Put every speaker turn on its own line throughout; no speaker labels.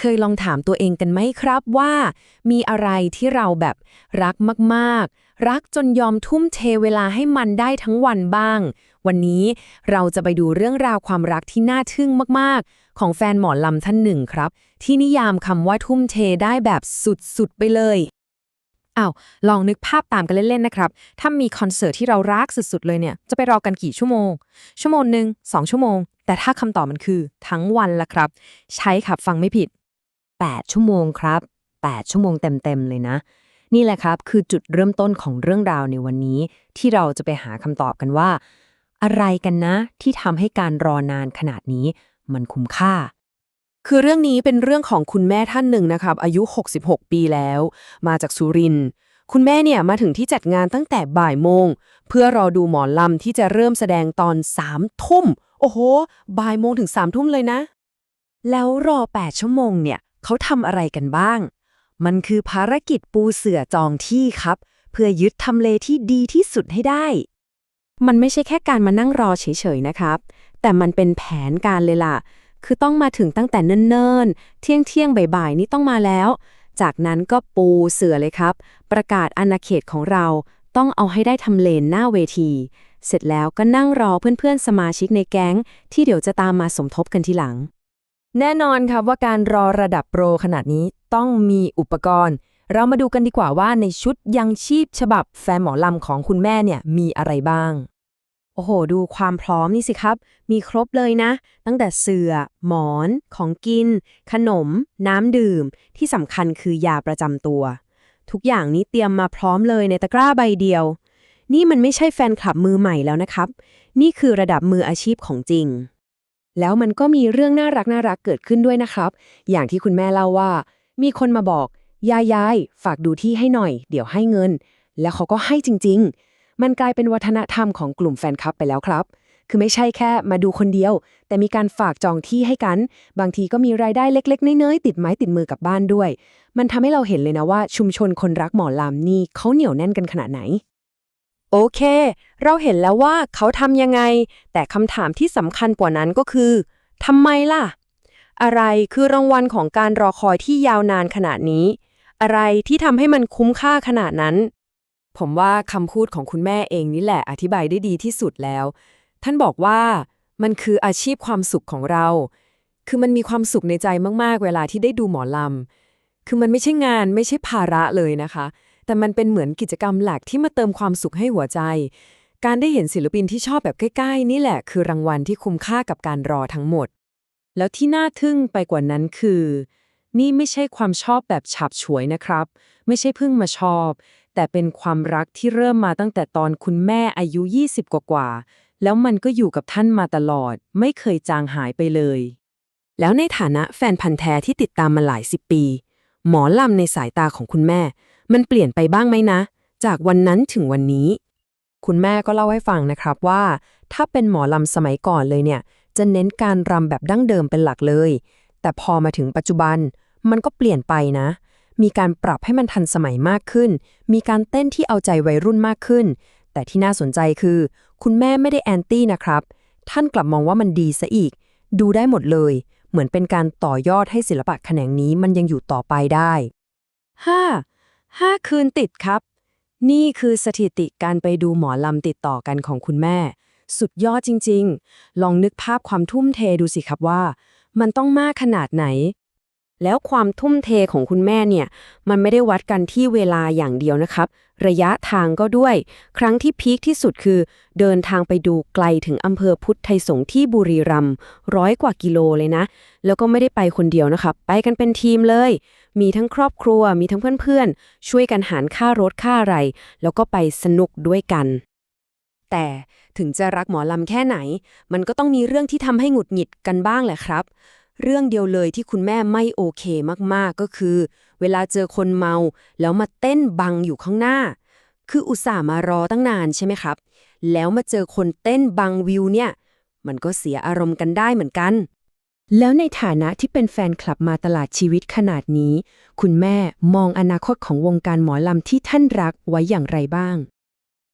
เคยลองถามตัวเองกันไหมครับว่า มีอะไรที่เราแบบรักมากๆ รักจนยอมทุ่มเทเวลาให้มันได้ทั้งวันบ้าง วันนี้เราจะไปดูเรื่องราวความรักที่น่าทึ่งมากๆ ของแฟนหมอลำท่านหนึ่งครับ ที่นิยามคำว่าทุ่มเทได้แบบสุดๆไปเลย
อ้าวลองนึกภาพตามกันเล่นๆนะครับ ถ้ามีคอนเสิร์ตที่เรารักสุดๆเลยเนี่ย จะไปรอกันกี่ชั่วโมง ชั่วโมงหนึ่งสองชั่วโมง แต่ถ้าคำตอบมันคือทั้งวันละครับ ใช้ครับฟังไม่ผิด
8 ชั่วโมงครับ 8 ชั่วโมงเต็ม ๆ เลยนะ นี่แหละครับคือจุดเริ่มต้นของเรื่องราวในวันนี้ ที่เราจะไปหาคำตอบกันว่า อะไรกันนะ ที่ทำให้การรอนานขนาดนี้ มันคุ้มค่า
คือเรื่องนี้เป็นเรื่องของคุณแม่ท่านหนึ่งนะครับ อายุ 66 ปีแล้ว มาจากสุรินทร์คุณแม่เนี่ยมาถึงที่จัดงานตั้งแต่บ่ายโมง เพื่อรอดูหมอลำที่จะเริ่มแสดงตอน3ทุ่ม โอ้โห บ่ายโมงถึง3ทุ่มเลยนะ
แล้วรอ 8 ชั่วโมงเนี่ย เขาทำอะไรกันบ้าง มันคือภารกิจปูเสือจองที่ครับ เพื่อยึดทำเลที่ดีที่สุดให้ได้
มันไม่ใช่แค่การมานั่งรอเฉยๆนะครับ แต่มันเป็นแผนการเลยล่ะ คือต้องมาถึงตั้งแต่เนิ่นๆ เที่ยงเที่ยงๆบ่ายๆ นี่ต้องมาแล้ว จากนั้นก็ปูเสือเลยครับ ประกาศอาณาเขตของเราต้องเอาให้ได้ทำเลนหน้าเวที เสร็จแล้วก็นั่งรอเพื่อนๆสมาชิกในแก๊ง ที่เดี๋ยวจะตามมาสมทบกันทีหลัง
แน่นอนครับว่าการรอระดับโปรขนาดนี้ต้องมีอุปกรณ์ เรามาดูกันดีกว่าว่าในชุดยังชีพฉบับแฟนหมอลำของคุณแม่เนี่ยมีอะไรบ้าง
โอ้โห ดูความพร้อมนี่สิครับ มีครบเลยนะ ตั้งแต่เสือ่อ หมอน ของกิน ขนม น้ำดื่ม ที่สำคัญคือยาประจำตัว ทุกอย่างนี้เตรียมมาพร้อมเลยในตะกร้าใบเดียว นี่มันไม่ใช่แฟนคลับมือใหม่แล้วนะครับ นี่คือระดับมืออาชีพของจริง
แล้วมันก็มีเรื่องน่ารักน่ารักเกิดขึ้นด้วยนะครับ อย่างที่คุณแม่เล่าว่า มีคนมาบอก ยายยายฝากดูที่ให้หน่อย เดี๋ยวให้เงิน แล้วเขาก็ให้จริง ๆ มันกลายเป็นวัฒนธรรมของกลุ่มแฟนคลับไปแล้วครับ คือไม่ใช่แค่มาดูคนเดียว แต่มีการฝากจองที่ให้กัน บางทีก็มีรายได้เล็ก ๆ น้อยๆติดไม้ติดมือกับบ้านด้วย มันทำให้เราเห็นเลยนะว่า ชุมชนคนรักหมอลำนี่เขาเหนียวแน่นกันขนาดไหน โอเค เราเห็นแล้วว่าเขาทำยังไง แต่คำถามที่สำคัญกว่านั้นก็คือทำไมล่ะ อะไรคือรางวัลของการรอคอยที่ยาวนานขนาดนี้ อะไรที่ทำให้มันคุ้มค่าขนาดนั้น ผมว่าคำพูดของคุณแม่เองนี่แหละอธิบายได้ดีที่สุดแล้ว ท่านบอกว่ามันคืออาชีพความสุขของเรา คือมันมีความสุขในใจมากๆ เวลาที่ได้ดูหมอลำ คือมันไม่ใช่งานไม่ใช่ภาระเลยนะคะ แต่มันเป็นเหมือนกิจกรรมหลักที่มาเติมความสุขให้หัวใจ การได้เห็นศิลปินที่ชอบแบบใกล้ๆ นี่แหละคือรางวัลที่คุ้มค่ากับการรอทั้งหมด แล้วที่น่าทึ่งไปกว่านั้นคือ นี่ไม่ใช่ความชอบแบบฉับฉวยนะครับ ไม่ใช่เพิ่งมาชอบ แต่เป็นความรักที่เริ่มมาตั้งแต่ตอนคุณแม่อายุ 20 กว่ากว่าๆแล้วมันก็อยู่กับท่านมาตลอด ไม่เคยจางหายไปเลย แล้วในฐานะแฟนพันธ์แท้ที่ติดตามมาหลายสิบปี หมอลำในสายตาของคุณแม่ มันเปลี่ยนไปบ้างไหมนะ จากวันนั้นถึงวันนี้ คุณแม่ก็เล่าให้ฟังนะครับว่า ถ้าเป็นหมอลำสมัยก่อนเลยเนี่ย จะเน้นการรำแบบดั้งเดิมเป็นหลักเลย แต่พอมาถึงปัจจุบัน มันก็เปลี่ยนไปนะ มีการปรับให้มันทันสมัยมากขึ้น มีการเต้นที่เอาใจวัยรุ่นมากขึ้น แต่ที่น่าสนใจคือ คุณแม่ไม่ได้แอนตี้นะครับ ท่านกลับมองว่ามันดีซะอีก ดูได้หมดเลย เหมือนเป็นการต่อยอดให้ศิลปะแขนงนี้มันยังอยู่ต่อไปได้ห้าห้าคืนติดครับ นี่คือสถิติการไปดูหมอลำติดต่อกันของคุณแม่ สุดยอดจริง ๆ ลองนึกภาพความทุ่มเทดูสิครับว่า มันต้องมากขนาดไหน แล้วความทุ่มเทของคุณแม่เนี่ย มันไม่ได้วัดกันที่เวลาอย่างเดียวนะครับ ระยะทางก็ด้วย ครั้งที่พีคที่สุดคือ เดินทางไปดูไกลถึงอำเภอพุทธไทยสงฆ์ที่บุรีรัมย์ร้อยกว่ากิโลเลยนะ แล้วก็ไม่ได้ไปคนเดียวนะครับ ไปกันเป็นทีมเลย มีทั้งครอบครัว มีทั้งเพื่อนๆ ช่วยกันหารค่ารถค่าอะไร แล้วก็ไปสนุกด้วยกัน แต่ถึงจะรักหมอลำแค่ไหน มันก็ต้องมีเรื่องที่ทำให้หงุดหงิดกันบ้างแหละครับ เรื่องเดียวเลยที่คุณแม่ไม่โอเคมากๆก็คือ เวลาเจอคนเมา แล้วมาเต้นบังอยู่ข้างหน้า คืออุตส่าห์มารอตั้งนานใช่ไหมครับ แล้วมาเจอคนเต้นบังวิวเนี่ย มันก็เสียอารมณ์กันได้เหมือนกัน แล้วในฐานะที่เป็นแฟนคลับมาตลาดชีวิตขนาดนี้ คุณแม่มองอนาคตของวงการหมอลำที่ท่านรักไว้อย่างไรบ้าง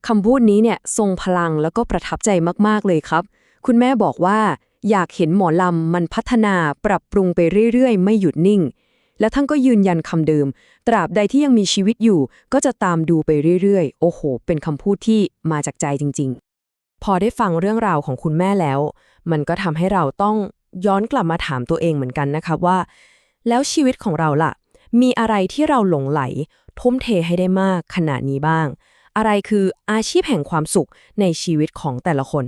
คำพูดนี้เนี่ยทรงพลังแล้วก็ประทับใจมากๆเลยครับ คุณแม่บอกว่า
อยากเห็นหมอลำมันพัฒนาปรับปรุงไปเรื่อยๆ ไม่หยุดนิ่ง และท่านก็ยืนยันคำเดิม ตราบใดที่ยังมีชีวิตอยู่ ก็จะตามดูไปเรื่อยๆ โอ้โห เป็นคำพูดที่มาจากใจจริง ๆ พอได้ฟังเรื่องราวของคุณแม่แล้ว มันก็ทำให้เราต้อง ย้อนกลับมาถามตัวเองเหมือนกันนะคะว่า แล้วชีวิตของเราล่ะ มีอะไรที่เราหลงไหล ทุ่มเทให้ได้มากขนาดนี้บ้าง อะไรคืออาชีพแห่งความสุขในชีวิตของแต่ละคน